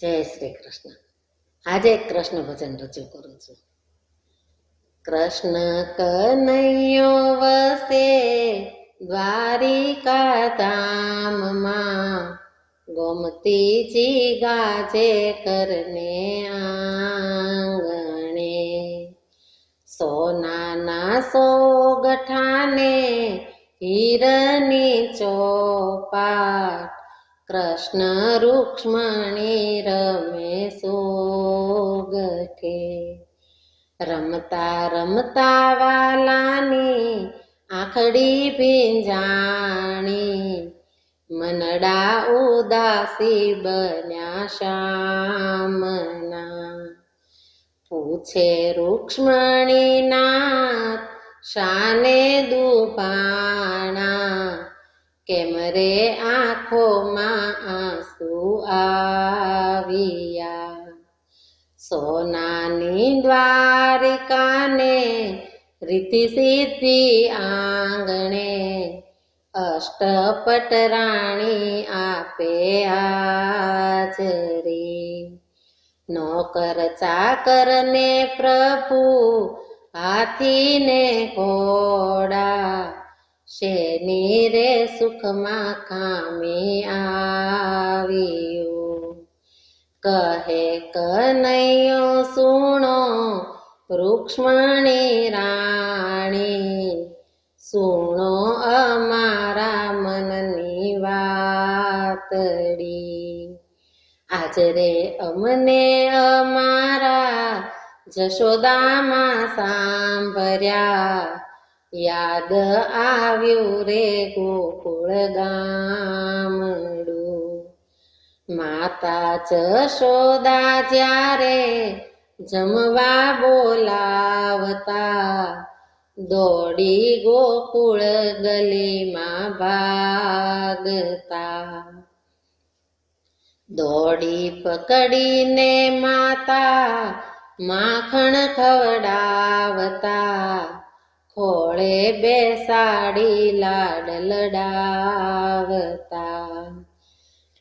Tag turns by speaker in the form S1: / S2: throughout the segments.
S1: જય શ્રી કૃષ્ણ. આજે કૃષ્ણ ભજન રજૂ કરું છું. કૃષ્ણ કનૈયો વસે દ્વારિકા ધામમાં ગોમતીજી ગાજે કરને આંગણે. સોનાના સો ગઠાને હીરની ચોપાટ કૃષ્ણ રૂક્ષ્મણી રમે સોગઠે. રમતા રમતા વાલાની આખડી ભીંજાણી. મનડા ઉદાસી બન્યા શામના પૂછે રૂક્ષ્મણીનાથ, શાને દુભાણા કેમ રે આંખોમાં આંસુ આવ્યા? સોનાની દ્વારિકાને રીતિ સિદ્ધિ આંગણે અષ્ટપટ રાણી આપે હાજરી. નોકર ચાકરને પ્રભુ હાથીને ઘોડા શેની રે સુખમાં કામે આવ્યું. કહે કનૈયો સુણો, રૂક્ષ્મણી રાણી. સુણો અમારા મનની વાતડી. આજે રે અમને અમારા જશોદામાં સાંભળ્યા. યાદ આવ્યું રે ગોકુળ ગામડું માતા જશોદા જ્યારે જમવા બોલાવતા. દોડી ગોકુળ ગલીમાં ભાગતા. દોડી પકડીને માતા માખણ ખવડાવતા. ખોળે બેસાડી લાડ લડાવતા.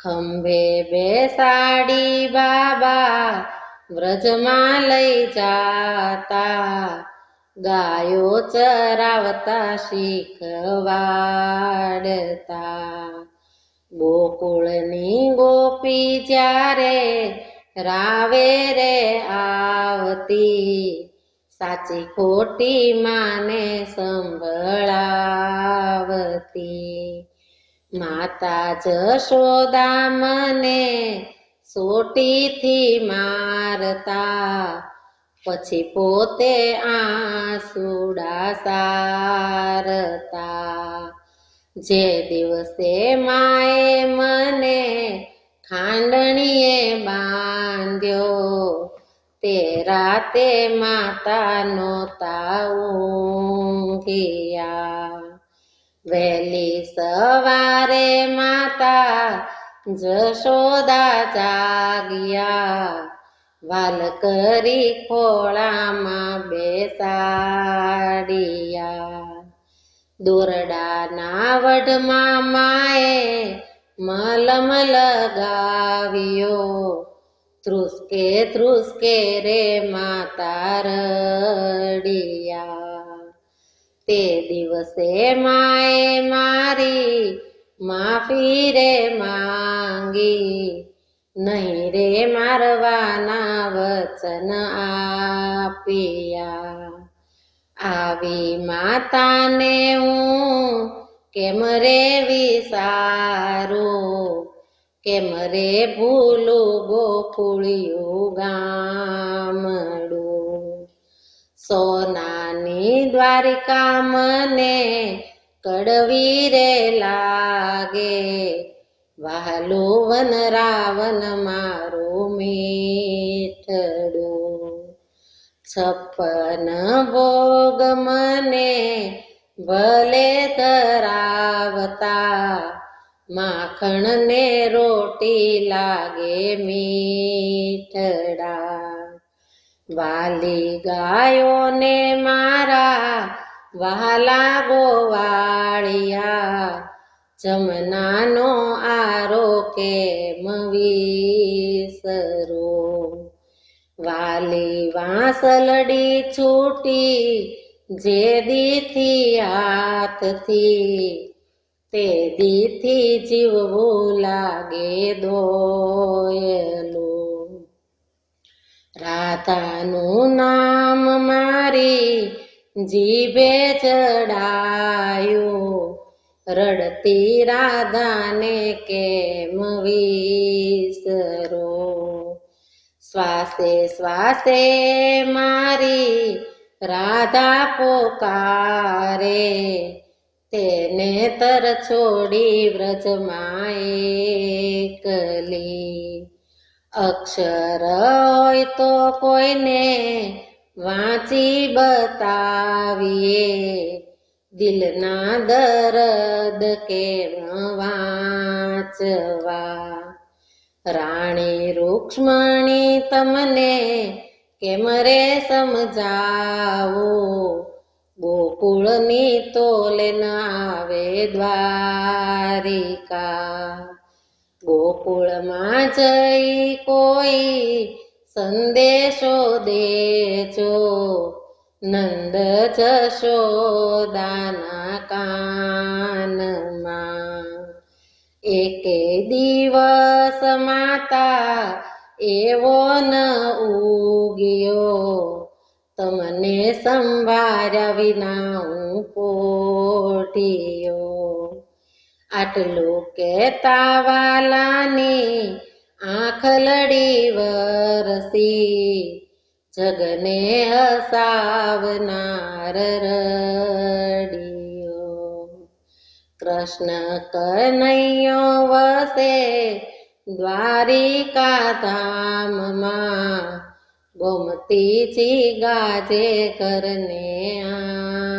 S1: ખંભે બેસાડી બાબા વ્રજમાં લઈ જાતા. ગાયો ચરાવતા શીખવાડતા ગોકુળની ગોપી જ્યારે રાવે રે આવતી સાચી ખોટી માને સંભળાવતી. માતા જશોદા મને સોટીથી મારતા. પછી પોતે આંસુડા સારતા જે દિવસે માએ મને ખાંડણીએ બાંધ્યો તે રાતે માતા નોતા ઊંઘ્યા વહેલી સવારે માતા જશોદા જાગ્યા વાલ કરી ખોળામાં બેસાડ્યા દોરડાના વઢમાં માએ મલમ લગાવ્યો ધ્રુસકે ધ્રુસકે રે માતા રડિયા તે દિવસે માએ મારી માફી રે માંગી નહીં રે મારવાના વચન આપ્યા આવી માતાને હું કેમ રે વિસારું કેમ રે ભૂલું ગોકુળિયું ગામડું? સોનાની દ્વારિકા મને કડવી રે લાગે. વહાલું વન રાવન મારું મીઠડું. છપ્પન ભોગ મને ભલે ધરાવતા માખણ ને રોટી લાગે મીઠડા. વાલી ગાયો ને મારા, વાલા ગોવાળિયા. જમનાનો આરો કેમ વિસરો? વાલી વાંસલડી છૂટી જે દીથી હાથથી તે દીથી જીવવું લાગે દોયલું. રાધાનું નામ મારી જીભે ચડાયું. રડતી રાધાને કેમ વિસરો? શ્વાસે શ્વાસે મારી રાધા પોકારે. તેને તર છોડી વ્રજમાં એકલી. અક્ષર હોય તો કોઈને વાંચી બતાવીએ. દિલના દરદ કેમ વાંચવા? રાણી રૂક્ષ્મણી તમને કેમ રે સમજાવો? ગોકુળની તોલે આવે દ્વારિકા. ગોકુળમાં જઈ કોઈ સંદેશો દેજો. નંદ જશોદાના કાનમાં. એકે દિવસ માતા એવો ન ઉગ્યો તમને સંભાર વિના હું કોટિયો. આટલું કહેતા વાલાની આંખ લડી વરસી. જગને હસાવનાર રડિયો. કૃષ્ણ કનૈયો વસે દ્વારિકા ધામમાં ગોમતીજી ગાજે કરને આ.